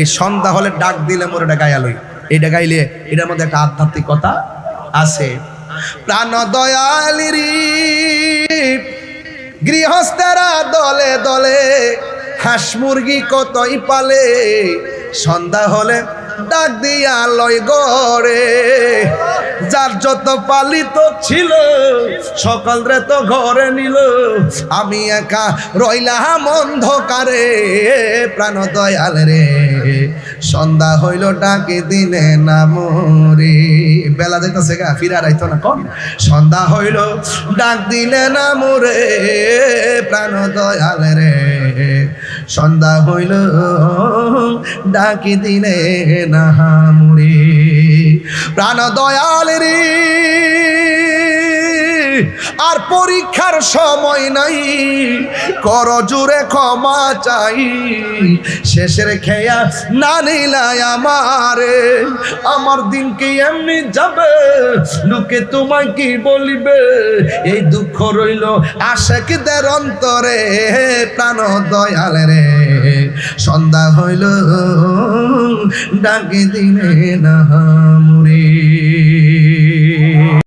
এই সন্ধ্যা হলে ডাক দিলে মোর এটা গায়া লই। এটা গাইলে এটার মধ্যে একটা আধ্যাত্মিকতা আছে। প্রাণ দয়ালির গৃহস্থেরা দলে দলে হাঁস মুরগি কতই পালে, সন্ধ্যা হলে ডাক দিয়া লয় গড়ে। যার যত পালিত ছিল, সকাল রে তো ঘরে নিল। আমি একা রইলাম অন্ধকারে প্রাণ দয়াল রে। সন্ধ্যা হইল ডাকে দিলে না মরে। বেলা যাইতেছে গা, ফিরা রাইতো না কম সন্ধ্যা হইল ডাক দিলে না মোরে প্রাণ দয়াল রে। সন্ধ্যা হইল ডাকি দিলে না প্রাণ দয়াল রে আর পরীক্ষার সময় নাই, কর জুড়ে ক্ষমা চাই। শেষের খেয়া না নিলাই আমারে, আমার দিন কি এমনি যাবে? লোকে তোমায় কি বলিবে? এই দুঃখ রইল আশেকদের অন্তরে প্রাণ দয়াল রে সন্ধ্যা হইল, ডাকে দিনে না মুরে